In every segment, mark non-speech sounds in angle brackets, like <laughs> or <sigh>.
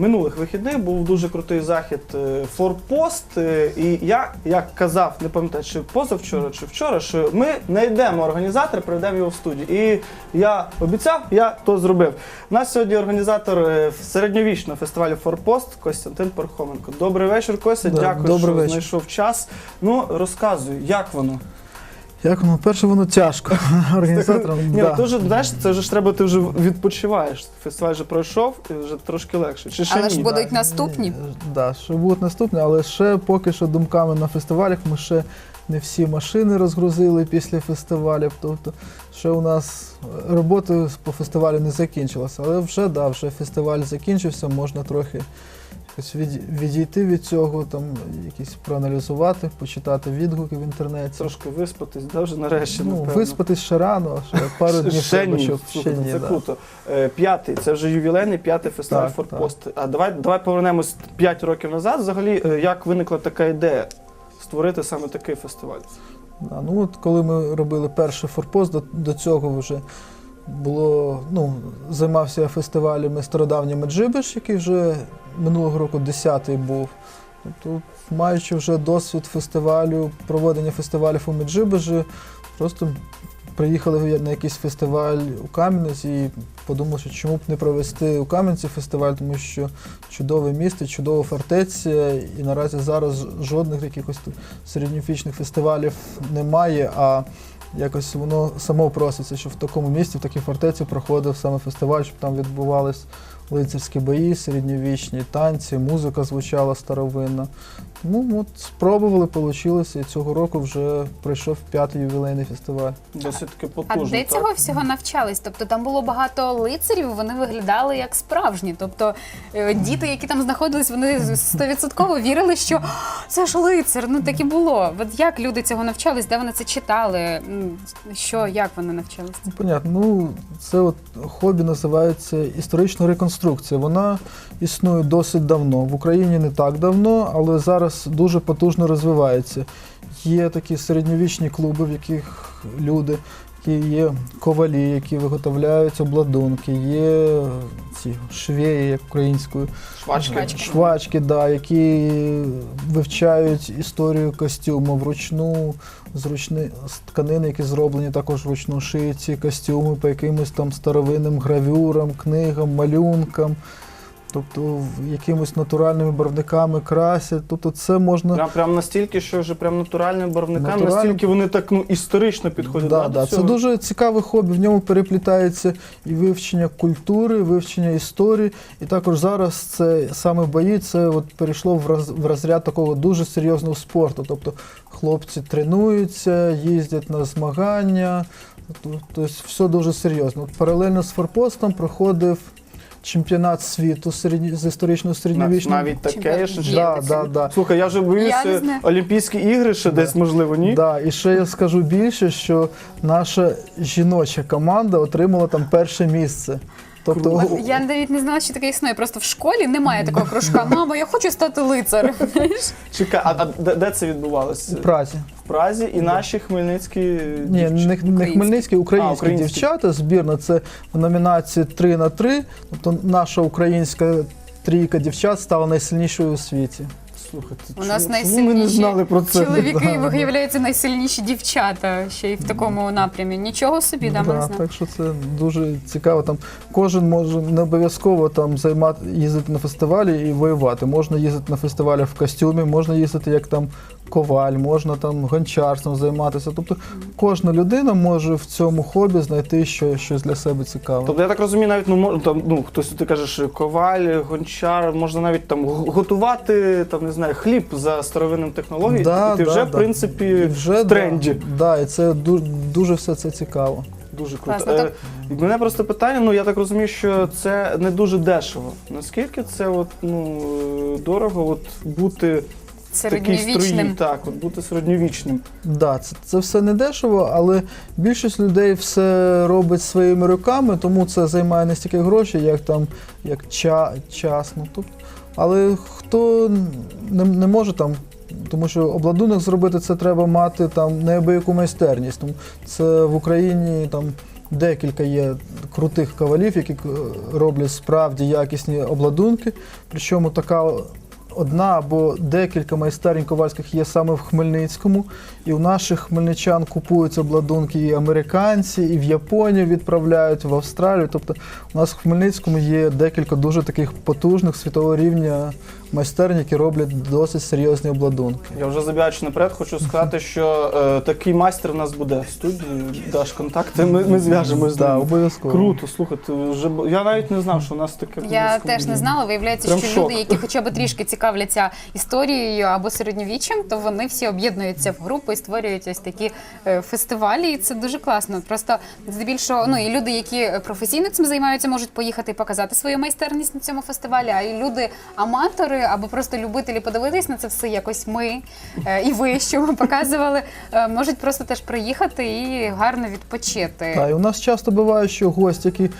минулих вихідних був дуже крутий захід е, Форпост. е, І я, як казав, не пам'ятаю, чи позавчора, чи вчора, що ми знайдемо організатора, приведемо його в студію. І я обіцяв, я то зробив. У нас сьогодні організатор е, середньовічного фестивалю Форпост Костянтин Пархоменко. Добрий вечір, Костя. Да, Дякую, добрий що вечір. знайшов час. Ну, розказуй, як воно? Як воно? Перше, воно тяжко <laughs> організаторам. Ні, да. ну, то вже, знаєш, це вже ж треба, ти вже відпочиваєш. Фестиваль вже пройшов, і вже трошки легше. Чи ще Але ж ні? будуть наступні. Ні, Да, що будуть наступні, але ще поки що думками на фестивалях ми ще не всі машини розгрузили після фестивалів. Тобто, ще у нас робота по фестивалю не закінчилася. Але вже да, вже фестиваль закінчився, можна трохи якось від, відійти від цього, там якісь проаналізувати, почитати відгуки в інтернеті. Трошки виспатись, да, вже нарешті. Ну, напевно. виспатись ще рано, ще пару днів Ще ні, щоб ще ні. це да. круто. Е, П'ятий, це вже ювілейний п'ятий фестиваль Так, Форпост. А давай, давай повернемось 5 років назад. Взагалі, е, як виникла така ідея створити саме такий фестиваль? Да, ну от коли ми робили перший форпост, до, до цього вже було, ну, займався фестивалями стародавній Меджибиш, який вже минулого року 10-й був. Тобто, маючи вже досвід фестивалю, проведення фестивалів у Меджибижі, просто приїхали на якийсь фестиваль у Кам'янець і подумали, що чому б не провести у Кам'янці фестиваль, тому що чудове місто, чудова фортеця, і наразі зараз жодних якихось тут середньовічних фестивалів немає, а якось воно само проситься, що в такому місті, в такій фортеці проходив саме фестиваль, щоб там відбувались лицарські бої, середньовічні танці, музика звучала старовинна. Ну, от спробували, вийшло, і цього року вже пройшов п'ятий ювілейний фестиваль. Досить таки А потужно. де так? цього всього навчались? Тобто там було багато лицарів, вони виглядали як справжні. Тобто е, діти, які там знаходились, вони стовідсотково вірили, що це ж лицар. Ну так і було. От як люди цього навчались, де вони це читали? Що, як вони навчались? Ну, понятно. Ну, це от хобі називається історична реконструкція. Вона існує досить давно. В Україні не так давно, але зараз дуже потужно розвивається. Є такі середньовічні клуби, в яких люди, які є ковалі, які виготовляють обладунки, є ці швеї, як українською, Швачки. Швачки. швачки, да, які вивчають історію костюму вручну, з, ручни, з тканини, які зроблені також вручну шиють ці костюми по якимось там старовинним гравюрам, книгам, малюнкам. Тобто якимось натуральними барвниками красять. Тобто це можна. Прям, прям настільки, що вже прям натуральним барвникам, Натуральним. настільки вони так ну, історично підходять. Да, до да, це дуже цікаве хобі. В ньому переплітається і вивчення культури, і вивчення історії. І також зараз це саме бої, це от перейшло в, роз, в розряд такого дуже серйозного спорту. Тобто хлопці тренуються, їздять на змагання. Тобто все дуже серйозно. От паралельно з форпостом проходив чемпіонат світу середні, з історичного Нав- середньовічного. Навіть таке ще. Є Да, таке. да, да. Слухай, я вже Я не боюся знаю. Олімпійські ігри ще десь, можливо, ні? Да, і ще я скажу більше, що наша жіноча команда отримала там перше місце. Тобто Я навіть не знала, що таке існує. Просто в школі немає такого кружка. Мамо, я хочу стати лицарем. Чекай, а, а де, де це відбувалося? у Празі. В Празі і наші хмельницькі Ні, дівчата? не, не хмельницькі, українські, А, українські. дівчата. Збірна це в номінації 3 на 3. Тобто наша українська трійка дівчат стала найсильнішою у світі. Слухайте, У нас чому ми не знали про це? Чоловіки Да. виявляються найсильніші дівчата ще й в такому напрямі. Нічого собі, да, ми не Да, знали. так що це дуже цікаво. Там кожен може не обов'язково там займати їздити на фестивалі і воювати. Можна їздити на фестивалі в костюмі, можна їздити як там коваль, можна там гончарством займатися. Тобто кожна людина може в цьому хобі знайти що, щось для себе цікаве. Тобто я так розумію, навіть ну мож- там, ну хтось ти кажеш коваль, гончар, можна навіть там готувати там не знаю хліб за старовинним технологією, Да, і ти да, вже да. в принципі І вже в тренді. Да, да, і це дуже, дуже все це цікаво. Дуже круто. Класно, Е, мене просто питання, ну я так розумію, що це не дуже дешево. Наскільки це от ну е, дорого, от бути такій струї, так, от бути середньовічним. Да, це, це все не дешево, але більшість людей все робить своїми руками, тому це займає не стільки грошей, як там як ча, час. Ну, тобто, але хто не, не може там, тому що обладунок зробити це треба мати там неабияку майстерність. Тому це в Україні там декілька є крутих ковалів, які роблять справді якісні обладунки. Причому така одна або декілька майстерень ковальських є саме в Хмельницькому. І у наших хмельничан купуються обладунки і американці, і в Японію відправляють, в Австралію. Тобто у нас в Хмельницькому є декілька дуже таких потужних світового рівня майстерень, які роблять досить серйозні обладунки. Я вже забігаючи наперед, хочу сказати, <laughs> що е, такий майстер у нас буде в студії. Даш контакти, ми, ми зв'яжемось Да, обов'язково. Круто, слухайте, вже б- я навіть не знав, що у нас таке. в Я Хмельницькому теж не є. знала. Виявляється, Прям що шок. люди, які хоча б трішки цікавляться історією або середньовіччям, то вони всі об'єднуються в групи і створюють ось такі е, фестивалі. І це дуже класно. Просто здебільшого, ну і люди, які професійно цим займаються, можуть поїхати і показати свою майстерність на цьому фестивалі. А і люди, аматори або просто любителі подивитись на це все, якось ми е, і ви, що ми показували, е, можуть просто теж приїхати і гарно відпочити. Так, і у нас часто буває, що гості, які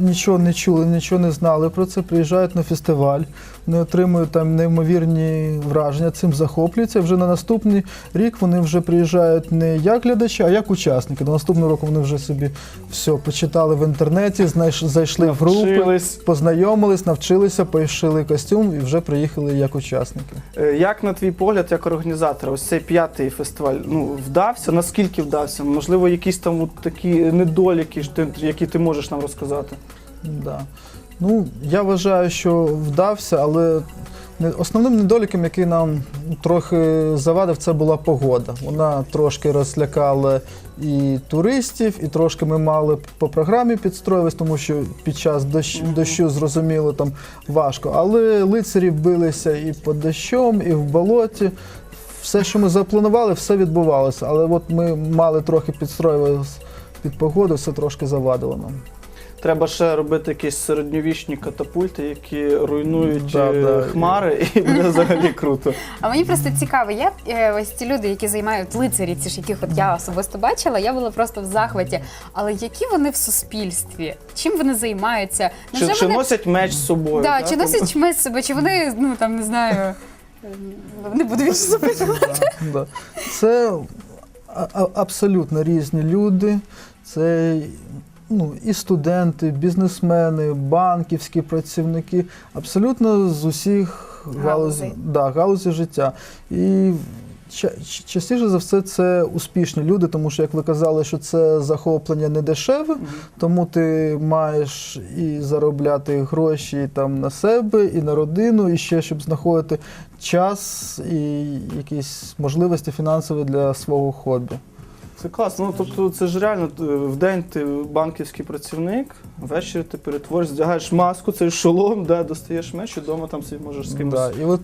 нічого не чули, нічого не знали про це, приїжджають на фестиваль, вони отримують там неймовірні враження, цим захоплюються. Вже на наступний рік вони вже приїжджають не як глядачі, а як учасники. До наступного року вони вже собі все почитали в інтернеті, знайш- зайшли в групи, Навчились. познайомились, навчилися, пошили костюм і вже приїхали як учасники. Е, Як на твій погляд, як організатора, ось цей п'ятий фестиваль ну вдався? Наскільки вдався? Можливо, якісь там от такі недоліки, ж ти- які ти можеш нам розказати? Да. Ну, я вважаю, що вдався, але основним недоліком, який нам трохи завадив, це була погода. Вона трошки розлякала і туристів, і трошки ми мали по програмі підстроїлись, тому що під час дощ, дощу зрозуміло там важко. Але лицарі билися і під дощом, і в болоті. Все, що ми запланували, все відбувалося. Але от ми мали трохи підстроюватися під погоду, все трошки завадило нам. Треба ще робити якісь середньовічні катапульти, які руйнують Да, е, да. хмари, і буде взагалі круто. А мені просто цікаво, як е, ось ці люди, які займають лицарі, ці ж яких от я особисто бачила, я була просто в захваті. Але які вони в суспільстві? Чим вони займаються? Чи, Невже чи вони носять меч з собою? да, чи носять чмець себе, чи вони ну там не знаю. Не буду більше запитувати. <laughs> Да. Це а- а- абсолютно різні люди. Це ну, і студенти, бізнесмени, банківські працівники, абсолютно з усіх Галузей. да, галузі життя. І частіше за все це успішні люди, тому що, як ви казали, що це захоплення не дешеве, Мгм. тому ти маєш і заробляти гроші там на себе, і на родину, і ще щоб знаходити час і якісь можливості фінансові для свого хобі. Це класно. Ну тобто, це ж реально е, в день ти банківський працівник, ввечері ти перетвориш, здягаєш маску, цей шолом, да, достаєш меч і вдома там собі можеш з кимось. Да, і от,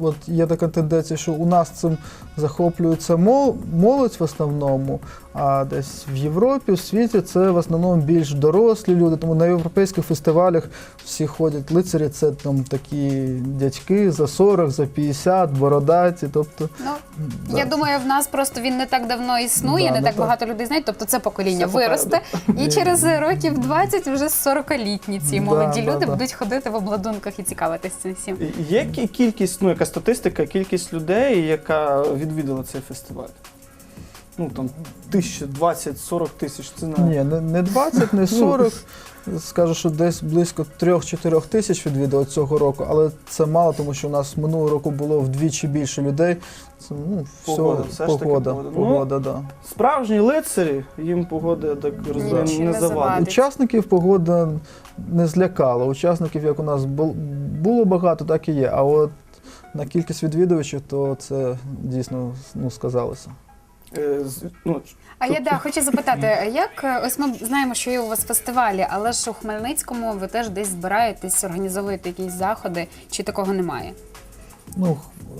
от є така тенденція, що у нас цим захоплюється мол- молодь в основному, а десь в Європі, в світі це в основному більш дорослі люди. Тому на європейських фестивалях всі ходять лицарі, це там такі дядьки за 40, за 50, бородаті. Тобто, Ну да. я думаю, в нас просто він не так давно існує, Да, не ну так так. багато людей знають. Тобто це покоління Все попереду. виросте, і через років 20 вже 40-літні ці Да, молоді да, люди да. будуть ходити в обладунках і цікавитися всім. Є кі- кількість, ну яка статистика, кількість людей, яка відвідала цей фестиваль? Ну там тисяча, 20, 40 тисяч. Це не ні, не, не 20, не <laughs> 40. Скажу, що десь близько 3-4 тисяч відвідало цього року, але це мало, тому що у нас минулого року було вдвічі більше людей. Це ну, Погода, все, все ж таки погода, погода. Ну, да. справжні лицарі, їм погода я так розумію, не не завадить. завадить. Учасників погода не злякала. Учасників, як у нас бу- було багато, так і є. А от на кількість відвідувачів, то це дійсно ну, сказалося. Е, ну, А я да хочу запитати, як е, ось ми знаємо, що є у вас фестивалі, але ж у Хмельницькому ви теж десь збираєтесь, організовуєте якісь заходи, чи такого немає? Ну,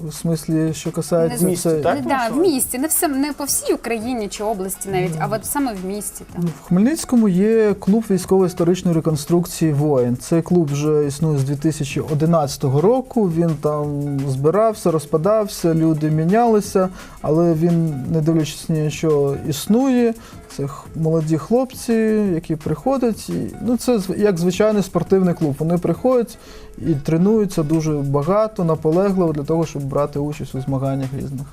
в смислі, що касається в місті, це. так? ну, да, в місті, не все не по всій Україні чи області навіть, а от саме в місті. Там. Ну, В Хмельницькому є клуб військово-історичної реконструкції воїн. Цей клуб вже існує з 2011 року. Він там збирався, розпадався, люди мінялися, але він, не дивлячись ні на що, існує. Це молоді хлопці, які приходять. І, ну, це як звичайний спортивний клуб. Вони приходять і тренуються дуже багато, наполегливо для того, щоб брати участь у змаганнях різних.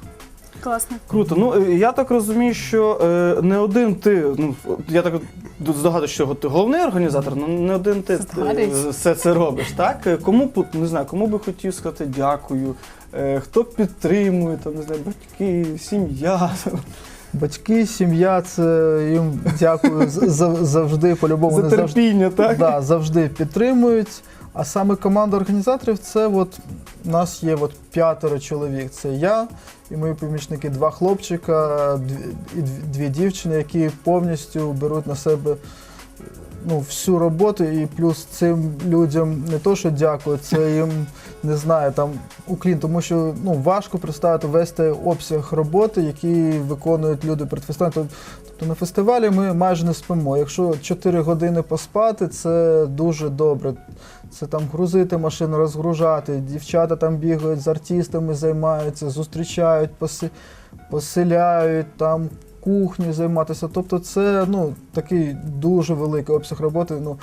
Класно. Круто. Ну е, я так розумію, що е, не один ти. Ну я так от здогадуюсь, що ти головний організатор, але не один ти е, Здогадуюсь. все це робиш. Так Е, кому б, не знаю, кому би хотів сказати дякую, е, хто підтримує, там не знаю, батьки, сім'я. Батьки, сім'я, це їм дякую за- завжди, по-любому За не завжди, терпіння, так? да, завжди підтримують. А саме команда організаторів це от у нас є от п'ятеро чоловік. Це я і мої помічники, два хлопчика і дві дівчини, які повністю беруть на себе ну, всю роботу, і плюс цим людям не то, що дякую, це їм не знаю, там уклін, тому що ну важко представити весь той обсяг роботи, який виконують люди перед фестивалем. Тобто на фестивалі ми майже не спимо. Якщо 4 години поспати, це дуже добре. Це там грузити машину, розгружати. Дівчата там бігають з артистами, займаються, зустрічають, поселяють там. Кухню займатися. Тобто це ну, такий дуже великий обсяг роботи. Ну,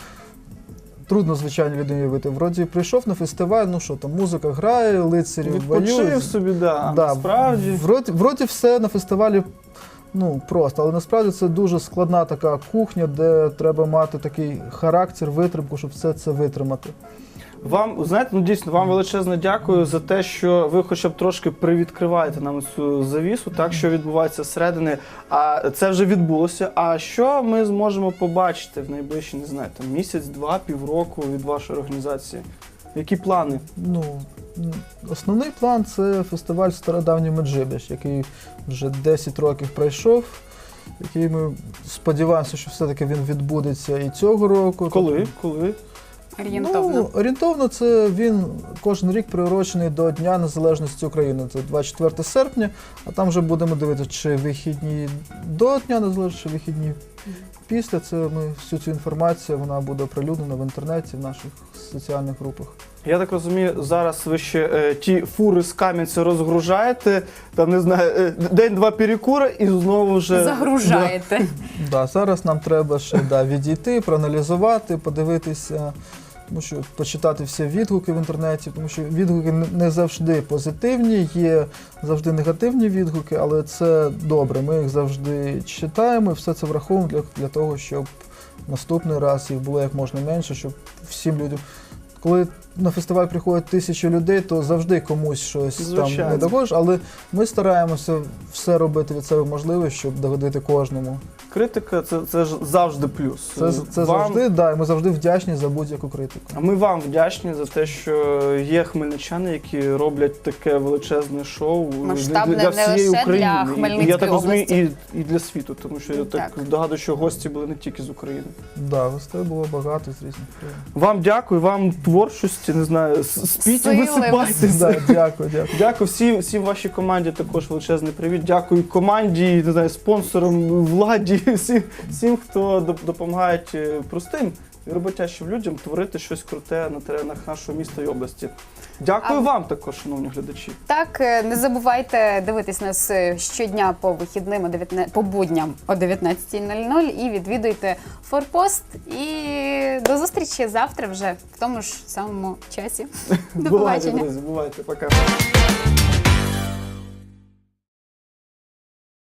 трудно, звичайно, людині уявити. Вроді прийшов на фестиваль, ну що там, музика грає, лицарі Відпочив воюють. собі, да. Да, Справді. Вроді, вроді все на фестивалі ну, просто, але насправді це дуже складна така кухня, де треба мати такий характер, витримку, щоб все це витримати. Вам знаєте, ну дійсно вам величезне дякую за те, що ви хоча б трошки привідкриваєте нам цю завісу, так що відбувається зсередини. А це вже відбулося. А що ми зможемо побачити в найближчі, не знаю, там місяць, два, півроку від вашої організації? Які плани? Ну, основний план це фестиваль Стародавній Меджибіж, який вже 10 років пройшов. Який ми сподіваємося, що все-таки він відбудеться і цього року. Коли? Коли? Орієнтовно. Ну, орієнтовно це він кожен рік приурочений до Дня Незалежності України. Це 24 серпня, а там вже будемо дивитися, чи вихідні до Дня Незалежності, чи вихідні після. Це ми всю цю інформацію вона буде оприлюднена в інтернеті, в наших соціальних групах. Я так розумію, зараз ви ще е, ті фури з Кам'янця розгружаєте, там не знаю, е, день-два перекура і знову вже Загружаєте. <laughs> Да, зараз нам треба ще да, відійти, проаналізувати, подивитися. Тому що почитати всі відгуки в інтернеті, тому що відгуки не- завжди позитивні, є завжди негативні відгуки, але це добре. Ми їх завжди читаємо і все це враховуємо для, для того, щоб наступний раз їх було як можна менше, щоб всім людям. Коли на фестиваль приходять тисячі людей, то завжди комусь щось там не догодиш, але ми стараємося все робити від себе можливе, щоб догодити кожному. Критика це, це ж завжди плюс. Це, це Вам- завжди, да, і ми завжди вдячні за будь-яку критику. А ми вам вдячні за те, що є хмельничани, які роблять таке величезне шоу Масштабне для не всієї лише України. для І- і, Хмельницької я так розумію, області. і, і для світу, тому що я так, Так. догадую, що гості були не тільки з України. Да, гостей було багато з різних країн. Вам дякую, вам творчості, не знаю, с- спіть і Сили, висипайтеся. Да, дякую, дякую. Дякую всім, всім вашій команді також величезний привіт. Дякую команді, не знаю, спонсорам, владі, всім, всім, хто доп- допомагають е, простим і роботящим людям творити щось круте на теренах нашого міста і області. Дякую А- вам також, шановні глядачі. Так, е, не забувайте дивитись нас е, щодня по вихідним о 19, по будням о 19.00 і відвідуйте Форпост. І до зустрічі завтра вже в тому ж самому часі. <laughs> До Бувайте, друзі, бувайте, пока.